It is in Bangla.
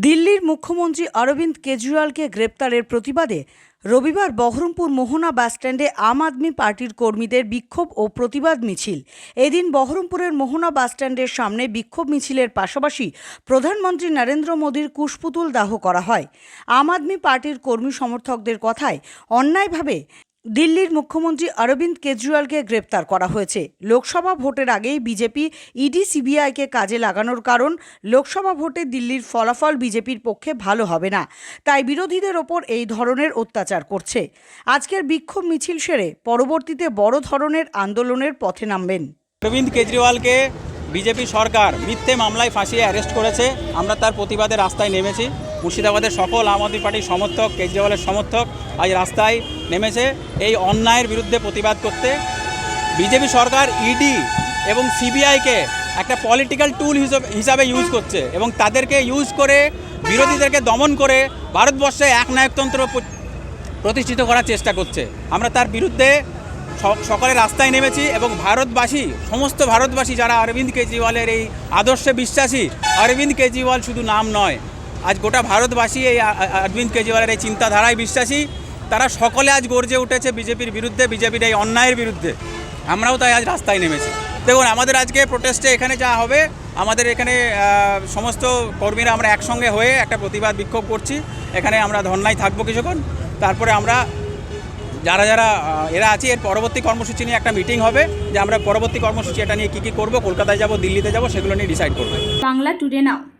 দিল্লির মুখ্যমন্ত্রী অরবিন্দ কেজরিওয়ালকে গ্রেপ্তারের প্রতিবাদে রবিবার বহরমপুর মোহনা বাসস্ট্যান্ডে আম আদমি পার্টির কর্মীদের বিক্ষোভ ও প্রতিবাদ মিছিল। এদিন বহরমপুরের মোহনা বাসস্ট্যান্ডের সামনে বিক্ষোভ মিছিলের পাশাপাশি প্রধানমন্ত্রী নরেন্দ্র মোদীর কুশপুতুল দাহ করা হয়। আম আদমি পার্টির কর্মী সমর্থকদের কথায় অন্যায়ভাবে দিল্লির মুখ্যমন্ত্রী অরবিন্দ কেজরিওয়ালকে গ্রেপ্তার করা হয়েছে। লোকসভা ভোটের আগেই বিজেপি, ইডি, সিবিআইকে কাজে লাগানোর কারণ লোকসভা ভোটে দিল্লির ফলাফল বিজেপির পক্ষে ভালো হবে না। তাই বিরোধীদের ওপর এই ধরনের অত্যাচার করছে। আজকের বিক্ষোভ মিছিল সেরে পরবর্তীতে বড় ধরনের আন্দোলনের পথে নামবেন। অরবিন্দ কেজরিওয়ালকে বিজেপি সরকার মিথ্যে মামলায় ফাঁসিয়ে অ্যারেস্ট করেছে। আমরা তার প্রতিবাদে রাস্তায় নেমেছি। মুর্শিদাবাদের সকল আম আদমি পার্টির সমর্থক, কেজরিওয়ালের সমর্থক আজ রাস্তায় নেমেছে এই অন্যায়ের বিরুদ্ধে প্রতিবাদ করতে। বিজেপি সরকার ইডি এবং সিবিআইকে একটা পলিটিক্যাল টুল হিসাবে ইউজ করছে এবং তাদেরকে ইউজ করে বিরোধীদেরকে দমন করে ভারতবর্ষে এক নায়কতন্ত্র প্রতিষ্ঠিত করার চেষ্টা করছে। আমরা তার বিরুদ্ধে সকালে রাস্তায় নেমেছি এবং ভারতবাসী, সমস্ত ভারতবাসী যারা অরবিন্দ কেজরিওয়ালের এই আদর্শে বিশ্বাসী, অরবিন্দ কেজরিওয়াল শুধু নাম নয়, আজ গোটা ভারতবাসী এই অরবিন্দ কেজরিওয়ালের এই চিন্তাধারায় বিশ্বাসী, তারা সকলে আজ গর্জে উঠেছে বিজেপির বিরুদ্ধে, বিজেপির এই অন্যায়ের বিরুদ্ধে। আমরাও তাই আজ রাস্তায় নেমেছি। দেখুন, আমাদের আজকে প্রোটেস্টে এখানে যা হবে, আমাদের এখানে সমস্ত কর্মীরা আমরা একসঙ্গে হয়ে একটা প্রতিবাদ বিক্ষোভ করছি। এখানে আমরা ধর্নায় থাকব কিছুক্ষণ। তারপরে আমরা যারা যারা এরা আছে, এর পরবর্তী কর্মসূচি নিয়ে একটা মিটিং হবে যে আমরা পরবর্তী কর্মসূচি এটা নিয়ে কী কী করব, কলকাতায় যাব, দিল্লিতে যাব, সেগুলো নিয়ে ডিসাইড করব। বাংলা টুডে নাও